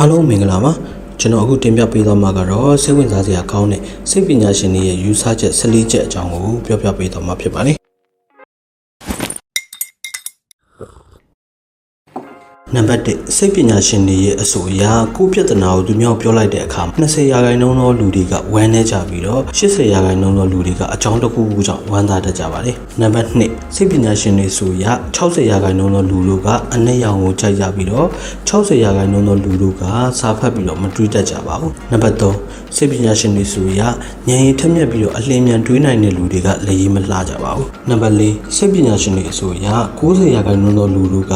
အားလုံးမင်္ဂလာပါကျွန်တော်အခုတင်ပြပေးသွားမှာကတော့စိတ်ဝင်စားစရာကောင်းတဲ့စိတ်ပညာရှင်တွေရဲ့ယူဆချက်14ချက်အကြောင်းကိုပြောပြပေးသွားမှာဖြစ်ပါတယ် နံပါတ်1စိတ်ပညာရှင်တွေရဲ့အဆိုအရကိုယ့်ပြဿနာကိုသူများပြောလိုက်တဲ့အခါ20ရာခိုင်နှုန်းသောလူတွေကဝမ်းနည်းကြပြီးတော့80ရာခိုင်နှုန်းသောလူတွေကအကြောင်းတစ်ခုခုကြောင့်ဝမ်းသာတတ်ကြပါတယ်နံပါတ်2စိတ်ပညာရှင်တွေဆိုရ60ရာခိုင်နှုန်းသောလူတို့ကအနက်ရောင်ကိုကြိုက်ကြပြီးတော့60ရာခိုင်နှုန်းသောလူတို့ကစာဖတ်ပြီးတော့မတွေးတတ်ကြပါဘူးနံပါတ်3စိတ်ပညာရှင်တွေဆိုရဉာဏ်ရည်ထက်မြက်ပြီးတော့အလင်းမြန်တွေးနိုင်တဲ့လူတွေကလည်းရေးမလှကြပါဘူးနံပါတ်4စိတ်ပညာရှင်တွေဆိုရ90ရာခိုင်နှုန်းသောလူတို့က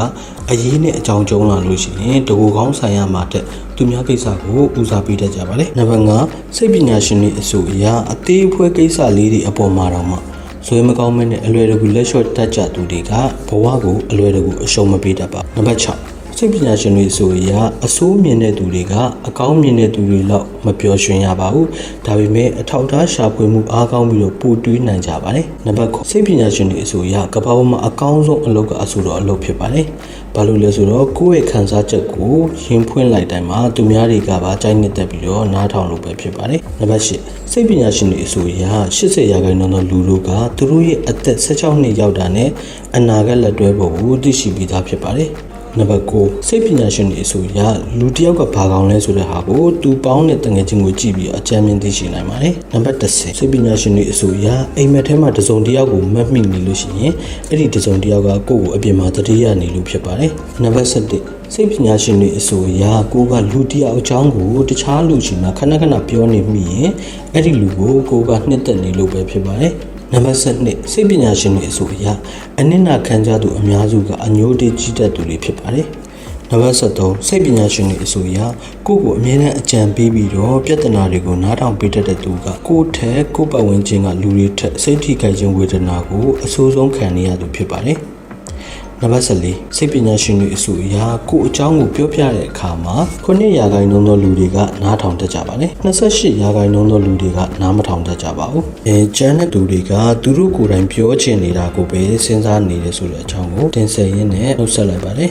အရေးနဲ့အကြောင်းကျုံလာလို့ရှိရင်တကူကောင်းဆိုင်ရမှာတက်သူများကိစ္စကိုဦးစားပေးတတ်ကြပါတယ်နံပါတ်5စိတ်ပညာရှင်တွေအဆိုအရအသေးအဖွဲကိစ္စလေးတွေအပေါ်မှာတော့မှဇွဲမကောင်းမနဲ့အလွယ်တကူလက်လျှော့တတ်ကြသူတွေကဘဝကိုအလွယ်တကူအရှုံးမပေးတတ်ပါနံပါတ်6 စိတ်ပညာရှင်တွေဆိုရအဆိုးမြင်တဲ့သူတွေကအကောင်းမြင်တဲ့သူတွေလောက်မပျော်ရွှင်ရပါဘူးဒါပေမဲ့အထောက်အထားရှာဖွေမှုအားကောင်းပြီးတော့ပိုတွေးနိုင်ကြပါတယ်နံပါတ်9စိတ်ပညာရှင်တွေအဆိုရကမ္ဘာပေါ်မှာအကောင်းဆုံးအလုပ်ကအဆိုတော့အလုပ်ဖြစ်ပါတယ်ဘာလို့လဲဆိုတော့ကိုယ့်ရဲ့ခံစားချက်ကိုရင်ဖွင့်လိုက်တိုင်းမှာသူများတွေကပါကြိုက်နှစ်သက်ပြီးတော့နားထောင်လို့ပဲဖြစ်ပါတယ်နံပါတ်10စိတ်ပညာရှင်တွေအဆိုရ80ရာခိုင်နှုန်းသောလူတို့ကသူတို့ရဲ့အသက်16နှစ်ရောက်တာနဲ့အနာဂတ်လက်တွဲဖို့ကိုသိရှိပြီးသားဖြစ်ပါတယ် နံပါတ်9စိတ်ပညာရှင်တွေအဆိုအရလူတစ်ယောက်ကဘာကောင်းလဲဆိုတဲ့ဟာကိုသူပေါင်းတဲ့တငယ်ချင်းကိုကြည့်ပြီးအကြမ်းမြင်သိရှိနိုင်ပါတယ်နံပါတ်10စိတ်ပညာရှင်တွေအဆိုအရအိမ်မက်ထဲမှာတစုံတစ်ယောက်ကိုမတ်မိနေလို့ရှိရင်အဲ့ဒီတစုံတစ်ယောက်ကကိုယ့်ကိုအပြင်မှာတတိယနေလို့ဖြစ်ပါတယ်နံပါတ်11စိတ်ပညာရှင်တွေအဆိုအရကိုကလူတစ်ယောက်အကြောင်းကိုတခြားလူချင်းမှာခဏခဏပြောနေမိရင်အဲ့ဒီလူကိုကိုကနှစ်သက်နေလို့ပဲဖြစ်ပါတယ် နံပါတ်7စိတ်ပညာရှင်တွေအဆိုအရအနစ်နာခံကြသူအများစုကအညိုတေးကြီးတတ်သူတွေဖြစ်ပါတယ်နံပါတ်73စိတ်ပညာရှင်တွေအဆိုအရကိုယ့်ကိုအမြဲတမ်းအကြံပေးပြီးတော့ပြဿနာတွေကိုနားထောင်ပေးတတ်တဲ့သူကကိုယ့်ထက်ကိုယ့်ပတ်ဝန်းကျင်ကလူတွေထက်စိတ်ထိခိုက်ခြင်းဝေဒနာကိုအဆိုးဆုံးခံနေရသူဖြစ်ပါတယ် နံပါတ်14စိတ်ပညာရှင်တွေအဆိုအရကိုအကြောင်းကိုပြောပြတဲ့အခါမှာ9ရာခိုင်နှုန်းသောလူတွေကနားထောင်တတ်ကြပါတယ်28ရာခိုင်နှုန်းသောလူတွေကနားမထောင်တတ်ကြပါဘူးအဲကျန်တဲ့လူတွေကသူတို့ကိုယ်တိုင်ပြောချင်နေတာကိုပဲစဉ်းစားနေတယ်ဆိုတဲ့အကြောင်းကိုတင်ဆက်ရင်းနဲ့နှုတ်ဆက်လိုက်ပါတယ်